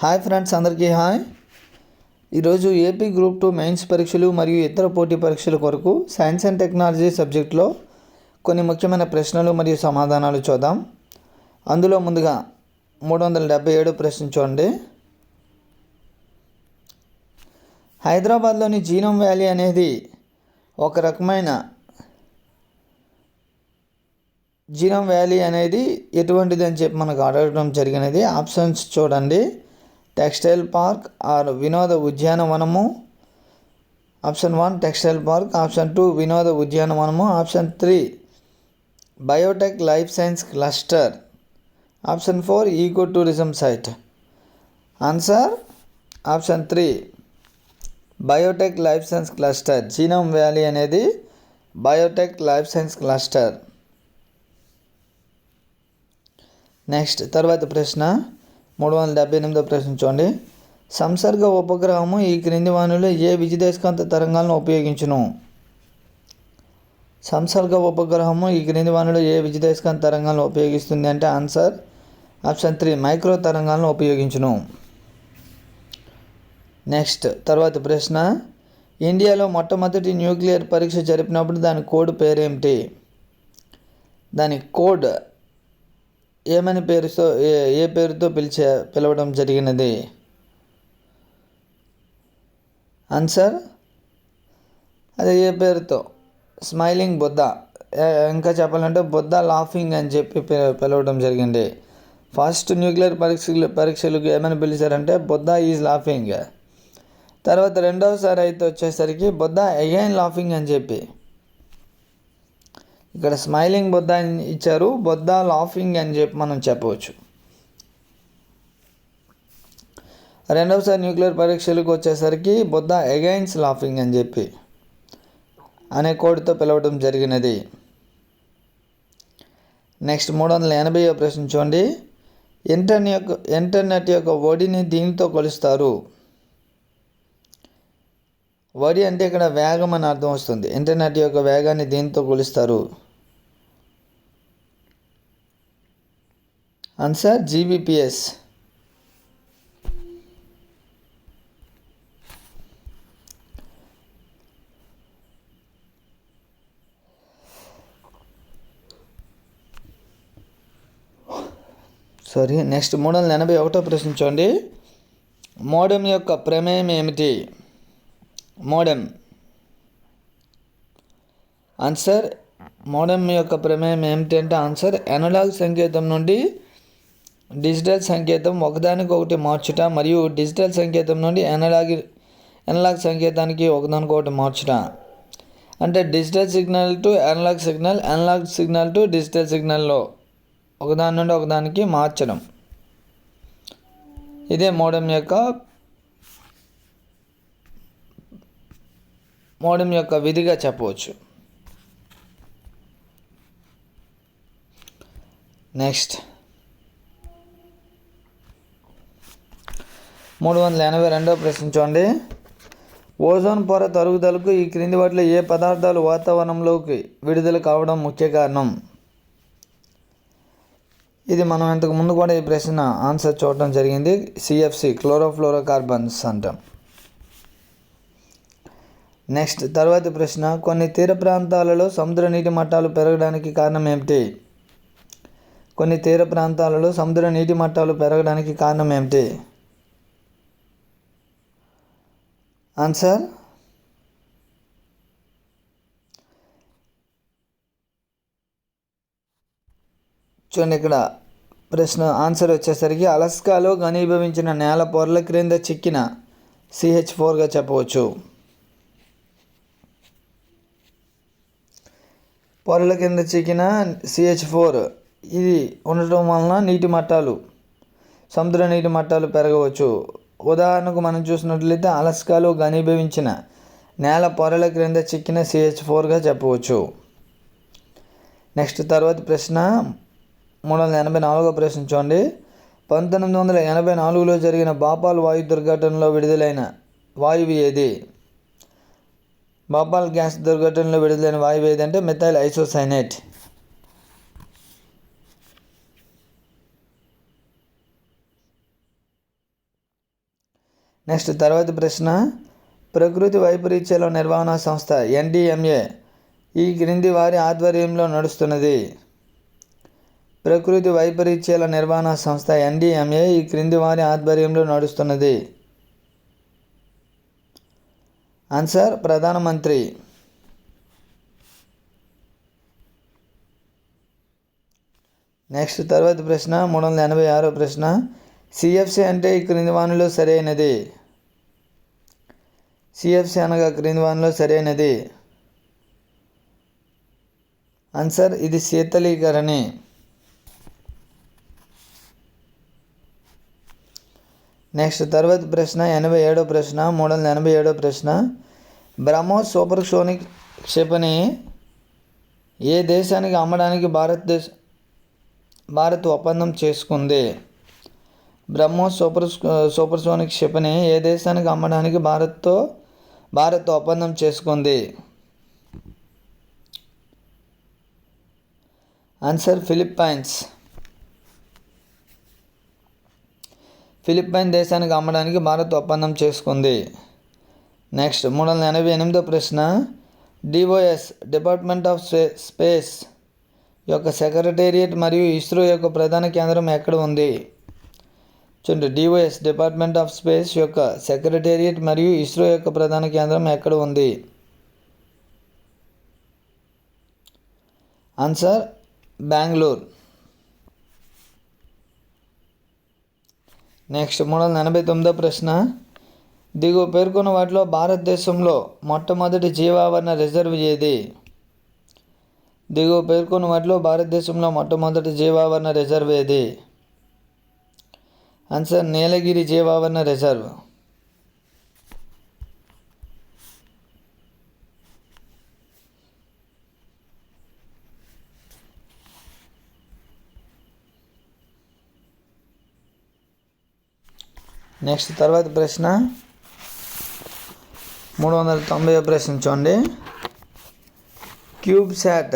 Hi friends అందరికీ hi. ఈరోజు AP group two mains పరీక్షలు మరియు ఇతర పోటీ పరీక్షల కొరకు సైన్స్ అండ్ టెక్నాలజీ సబ్జెక్ట్లో కొన్ని ముఖ్యమైన ప్రశ్నలు మరియు సమాధానాలు చూద్దాం. అందులో ముందుగా మూడు వందల డెబ్బై ఏడు ప్రశ్న చూడండి. హైదరాబాద్లోని జీనోమ్ వ్యాలీ అనేది ఒక రకమైన జీనోమ్ వ్యాలీ అనేది ఎటువంటిది అని చెప్పి మనకు అడగడం జరిగినది. ఆప్షన్స్ చూడండి. టెక్స్టైల్ పార్క్ ఆర్ వినోద ఉద్యానవనము. Option one textile park. Option two వినోద ఉద్యానవనము. Option three biotech life science cluster. Option four eco tourism site. Answer? Option three biotech life science cluster. Genome valley అనేది biotech life science cluster. Next తర్వాత ప్రశ్న. మూడు వందల డెబ్బై ఎనిమిదో ప్రశ్న చూడండి. సంసర్గ ఉపగ్రహము ఈ క్రింది వాణిలో ఏ విద్యుదయస్కాంత తరంగాలను ఉపయోగించును? సంసర్గ ఉపగ్రహము ఈ క్రింది వాణిలో ఏ విద్యుదయస్కాంత తరంగాలను ఉపయోగిస్తుంది అంటే ఆన్సర్ ఆప్షన్ త్రీ మైక్రో తరంగాలను ఉపయోగించును. నెక్స్ట్ తర్వాత ప్రశ్న ఇండియాలో మొట్టమొదటి న్యూక్లియర్ పరీక్ష జరిపినప్పుడు దాని కోడ్ పేరేమిటి? దాని కోడ్ ఏమని పేరుతో ఏ ఏ పేరుతో పిలిచే పిలవడం జరిగినది? ఆన్సర్ అది ఏ పేరుతో? స్మైలింగ్ బుద్ధ. ఇంకా చెప్పాలంటే బుద్ధ లాఫింగ్ అని చెప్పి పిలవడం జరిగింది. ఫస్ట్ న్యూక్లియర్ పరీక్షలు పరీక్షలకు ఏమని పిలిచారంటే బుద్ధ ఈజ్ లాఫింగ్ తర్వాత రెండవసారి అయితే వచ్చేసరికి బుద్ధ అగైన్ లాఫింగ్ అని చెప్పి. ఇక్కడ స్మైలింగ్ బొద్ద ఇచ్చారు. బొద్ద లాఫింగ్ అని చెప్పి మనం చెప్పవచ్చు. రెండవసారి న్యూక్లియర్ పరీక్షలకు వచ్చేసరికి బొద్ద ఎగైన్స్ లాఫింగ్ అని చెప్పి అనే కోడ్తో పిలవడం జరిగినది. నెక్స్ట్ మూడు వందల ఎనభై ప్రశ్న చూడండి. ఇంటర్నెట్ యొక్క ఇంటర్నెట్ యొక్క ఒడిని దీనితో కొలుస్తారు. వడి అంటే ఇక్కడ వేగం అని అర్థం వస్తుంది. ఇంటర్నెట్ యొక్క వేగాన్ని దీనితో కొలుస్తారు. ఆన్సర్ జీబీపీఎస్ సారీ నెక్స్ట్ మూడు వందల ఎనభై ఒకటో ప్రశ్నించండి మోడెం యొక్క ప్రమేయం ఏమిటి? మోడెం ఆన్సర్ మోడెం యొక్క ప్రమేయం ఏమిటి అంటే ఆన్సర్ ఎనలాగ్ సంకేతం నుండి డిజిటల్ సంకేతం ఒకదానికొకటి మార్చుట మరియు డిజిటల్ సంకేతం నుండి ఎనలాగ్ ఎనలాగ్ సంకేతానికి ఒకదానికొకటి మార్చుట. అంటే digital signal to analog signal analog signal to digital సిగ్నల్లో ఒకదాని నుండి ఒకదానికి మార్చడం. ఇదే మోడమ్ యొక్క మోడమ్ యొక్క విధిగా చెప్పవచ్చు. నెక్స్ట్. మూడు వందల ఎనభై రెండవ ప్రశ్న చూడండి. ఓజోన్ పొర తరుగుదలకు ఈ క్రింది వాటిలో ఏ పదార్థాలు వాతావరణంలోకి విడుదల కావడం ముఖ్య కారణం? ఇది మనం ఇంతకు ముందు కూడా ఈ ప్రశ్న ఆన్సర్ చూడటం జరిగింది. సిఎఫ్సి క్లోరోఫ్లోరోకార్బన్స్ అంటాం నెక్స్ట్ తర్వాతి ప్రశ్న కొన్ని తీర ప్రాంతాలలో సముద్ర నీటి మట్టాలు పెరగడానికి కారణం ఏమిటి? కొన్ని తీర ప్రాంతాలలో సముద్ర నీటి మట్టాలు పెరగడానికి కారణం ఏమిటి? ఆన్సర్? చూడండి ఇక్కడ ప్రశ్న ఆన్సర్ వచ్చేసరికి అలస్కాలో ఘనీభవించిన నేల పొరల క్రింద చిక్కిన సిహెచ్ ఫోర్గా చెప్పవచ్చు. పొరల కింద చిక్కిన సిహెచ్ ఫోర్ ఇది ఉండటం వలన నీటి మట్టాలు సముద్ర నీటి మట్టాలు పెరగవచ్చు. ఉదాహరణకు మనం చూసినట్లయితే అలస్కాలో ఘనీభవించిన నేల పొరల క్రింద చిక్కిన సిహెచ్ ఫోర్గా చెప్పవచ్చు. నెక్స్ట్ తర్వాత ప్రశ్న మూడు వందల ఎనభై నాలుగో ప్రశ్న చూడండి. పంతొమ్మిది వందల ఎనభై నాలుగులో జరిగిన బాపాల్ వాయు దుర్ఘటనలో విడుదలైన వాయువు ఏది? బాపాల్ గ్యాస్ దుర్ఘటనలో విడుదలైన వాయువు ఏదంటే మిథైల్ ఐసోసైనేట్. నెక్స్ట్ తర్వాత ప్రశ్న ప్రకృతి వైపరీత్యాల నిర్వహణ సంస్థ ఎన్డిఎంఏ ఈ క్రింది వారి ఆధ్వర్యంలో నడుస్తున్నది. ప్రకృతి వైపరీత్యాల నిర్వహణ సంస్థ ఎన్డిఎంఏ ఈ క్రింది వారి ఆధ్వర్యంలో నడుస్తున్నది. ఆన్సర్ ప్రధానమంత్రి. నెక్స్ట్ తర్వాత ప్రశ్న మూడు వందల ఎనభై ఆరో ప్రశ్న సిఎఫ్సి అంటే ఈ క్రింది వానిలో సరైనది. సిఎఫ్సి అనగా క్రింది వానిలో సరైనది. ఆన్సర్ ఇది శీతలీకరణి. నెక్స్ట్ తర్వాత ప్రశ్న ఎనభై ఏడో ప్రశ్న మూడు వందల ఎనభై ఏడో ప్రశ్న. బ్రహ్మోస్ సూపర్ సోనిక్ క్షిపణి ఏ దేశానికి అమ్మడానికి భారతదేశ భారత్ ఒప్పందం చేసుకుంది? బ్రహ్మోస్ సూపర్ సూపర్సోనిక్ క్షిపణి ఏ దేశానికి అమ్మడానికి భారత్తో భారత్ ఒప్పందం చేసుకుంది? ఆన్సర్ ఫిలిప్పైన్స్ ఫిలిప్పైన్ దేశానికి అమ్మడానికి భారత్ ఒప్పందం చేసుకుంది. నెక్స్ట్ మూడు వందల ఎనభై ఎనిమిదో ప్రశ్న. డిఓఎస్ డిపార్ట్మెంట్ ఆఫ్ స్పేస్ యొక్క సెక్రటేరియట్ మరియు ఇస్రో యొక్క ప్రధాన కేంద్రం ఎక్కడ ఉంది? చూడండి డివైఎస్ డిపార్ట్మెంట్ ఆఫ్ స్పేస్ యొక్క సెక్రటేరియట్ మరియు ఇస్రో యొక్క ప్రధాన కేంద్రం ఎక్కడ ఉంది? ఆన్సర్ బెంగళూరు నెక్స్ట్ మూడు వందల ఎనభై తొమ్మిదో ప్రశ్న. దిగువ పేర్కొన్న వాటిలో భారతదేశంలో మొట్టమొదటి జీవావరణ రిజర్వ్ ఏది? దిగువ పేర్కొన్న వాటిలో భారతదేశంలో మొట్టమొదటి జీవావరణ రిజర్వ్ ఏది? ఆన్సర్ నీలగిరి జీవావరణ రిజర్వ్ నెక్స్ట్ తర్వాత ప్రశ్న. మూడు వందల తొంభై ప్రశ్న చూడండి క్యూబ్ శాట్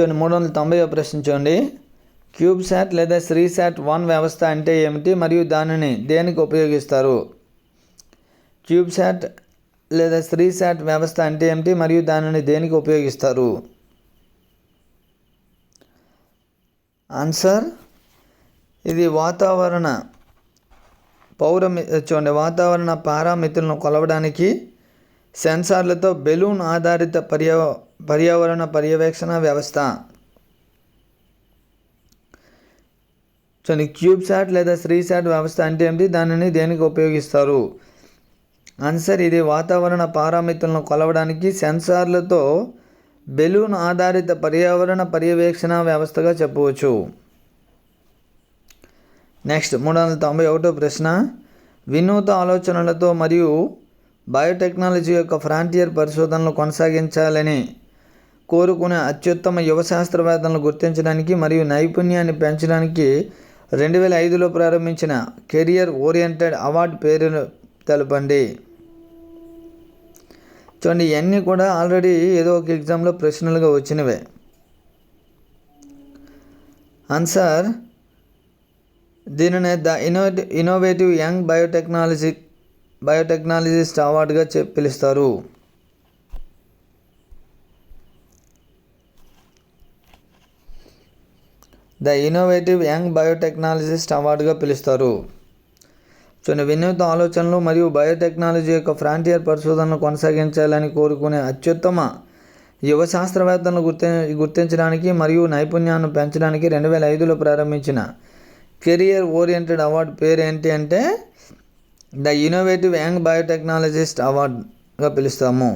చూడండి మూడు వందల తొంభై ప్రశ్న చూడండి. క్యూబ్శాట్ లేదా శ్రీశాట్ వన్ వ్యవస్థ అంటే ఏమిటి? మరియు దానిని దేనికి ఉపయోగిస్తారు? క్యూబ్శాట్ లేదా శ్రీశాట్ వ్యవస్థ అంటే ఏమిటి? మరియు దానిని దేనికి ఉపయోగిస్తారు? ఆన్సర్ ఇది వాతావరణ పౌర చూడండి వాతావరణ పారామితులను కొలవడానికి సెన్సార్లతో బెలూన్ ఆధారిత పర్యావ పర్యావరణ పర్యవేక్షణ వ్యవస్థ. చూడండి క్యూబ్సాట్ లేదా శ్రీసాట్ వ్యవస్థ అంటే ఏమిటి? దానిని దేనికి ఉపయోగిస్తారు? ఆన్సర్ ఇది వాతావరణ పారామితులను కొలవడానికి సెన్సార్లతో బెలూన్ ఆధారిత పర్యావరణ పర్యవేక్షణ వ్యవస్థగా చెప్పవచ్చు. నెక్స్ట్ మూడు వందల తొంభై ఒకటో ప్రశ్న. వినూత ఆలోచనలతో మరియు బయోటెక్నాలజీ యొక్క ఫ్రాంటియర్ పరిశోధనలు కొనసాగించాలని కోరుకునే అత్యుత్తమ యువ శాస్త్రవేత్తలను గుర్తించడానికి మరియు నైపుణ్యాన్ని పెంచడానికి రెండు వేల ఐదులో ప్రారంభించిన కెరియర్ ఓరియంటెడ్ అవార్డు పేరును తెలపండి. చూడండి ఇవన్నీ కూడా ఆల్రెడీ ఏదో ఒక ఎగ్జామ్లో ప్రశ్నలుగా వచ్చినవే. ఆన్సర్ దీనిని the inno innovative young biotechnology biotechnologist అవార్డుగా చె పిలుస్తారు. ద ఇన్నోవేటివ్ యంగ్ బయోటెక్నాలజిస్ట్ అవార్డుగా పిలుస్తారు. కొన్ని వినూత్న ఆలోచనలు మరియు బయోటెక్నాలజీ యొక్క ఫ్రాంటియర్ పరిశోధనలు కొనసాగించాలని కోరుకునే అత్యుత్తమ యువ శాస్త్రవేత్తలను గుర్తి గుర్తించడానికి మరియు నైపుణ్యాన్ని పెంచడానికి రెండు వేల ఐదులో ప్రారంభించిన కెరియర్ ఓరియంటెడ్ అవార్డు పేరు ఏంటి అంటే ద ఇన్నోవేటివ్ యంగ్ బయోటెక్నాలజిస్ట్ అవార్డుగా పిలుస్తాము.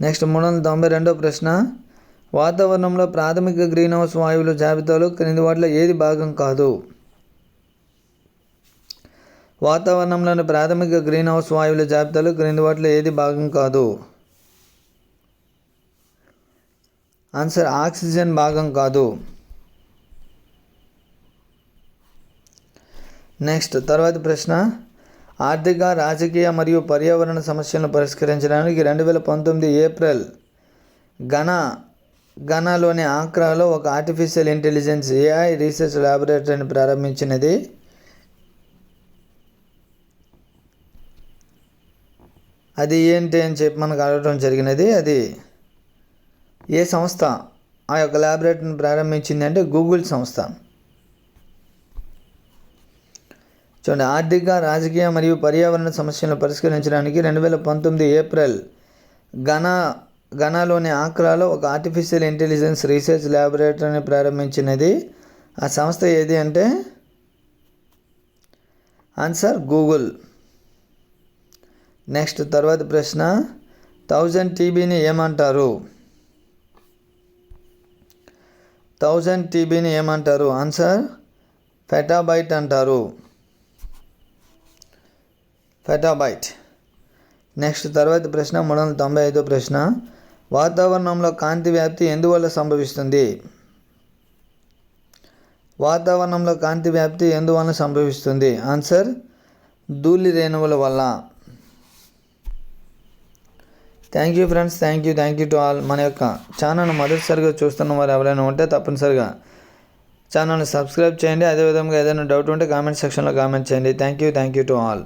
నెక్స్ట్ మూడు వందల తొంభై రెండో ప్రశ్న. వాతావరణంలో ప్రాథమిక గ్రీన్ హౌస్ వాయువుల జాబితాలో క్రింది వాటిలో ఏది భాగం కాదు? వాతావరణంలోని ప్రాథమిక గ్రీన్ హౌస్ వాయువుల జాబితాలో క్రింది వాటిలో ఏది భాగం కాదు? ఆన్సర్ ఆక్సిజన్ భాగం కాదు. నెక్స్ట్ తర్వాత ప్రశ్న. ఆర్థిక రాజకీయ మరియు పర్యావరణ సమస్యలను పరిష్కరించడానికి రెండు వేల పంతొమ్మిది ఏప్రిల్ ఘనా ఘనాలోని ఆక్రాలో ఒక ఆర్టిఫిషియల్ ఇంటెలిజెన్స్ ఏఐ రీసెర్చ్ ల్యాబొరేటరీని ప్రారంభించినది. అది ఏంటి అని చెప్పి మనకు అడగడం జరిగినది. అది ఏ సంస్థ? ఆ యొక్క ల్యాబొరేటరీని ప్రారంభించింది అంటే గూగుల్ సంస్థ. చూడండి ఆర్థిక రాజకీయ మరియు పర్యావరణ సమస్యలను పరిష్కరించడానికి రెండు వేల పంతొమ్మిది ఏప్రిల్ ఘనా ఘనాలోని ఆక్రాలో ఒక ఆర్టిఫిషియల్ ఇంటెలిజెన్స్ రీసెర్చ్ ల్యాబొరేటరీని ప్రారంభించినది. ఆ సంస్థ ఏది అంటే? ఆన్సర్ గూగుల్ నెక్స్ట్ తర్వాత ప్రశ్న థౌజండ్ టీబీని ఏమంటారు? థౌజండ్ టీబీని ఏమంటారు? ఆన్సర్ ఫెటాబైట్ అంటారు. పెటాబైట్. నెక్స్ట్ తర్వాత ప్రశ్న మూడు వందల తొంభై ఐదో ప్రశ్న. వాతావరణంలో కాంతి వ్యాప్తి ఎందువల్ల సంభవిస్తుంది? వాతావరణంలో కాంతి వ్యాప్తి ఎందువల్ల సంభవిస్తుంది? ఆన్సర్ ధూళి రేణువుల వల్ల. Thank you friends thank you thank you to all. మన యొక్క ఛానల్ మొదటిసారిగా చూస్తున్న వారు ఎవరైనా ఉంటే తప్పనిసరిగా ఛానల్ని సబ్స్క్రైబ్ చేయండి. అదేవిధంగా ఏదైనా డౌట్ ఉంటే కామెంట్ సెక్షన్లో కామెంట్ చేయండి. Thank you thank you to all.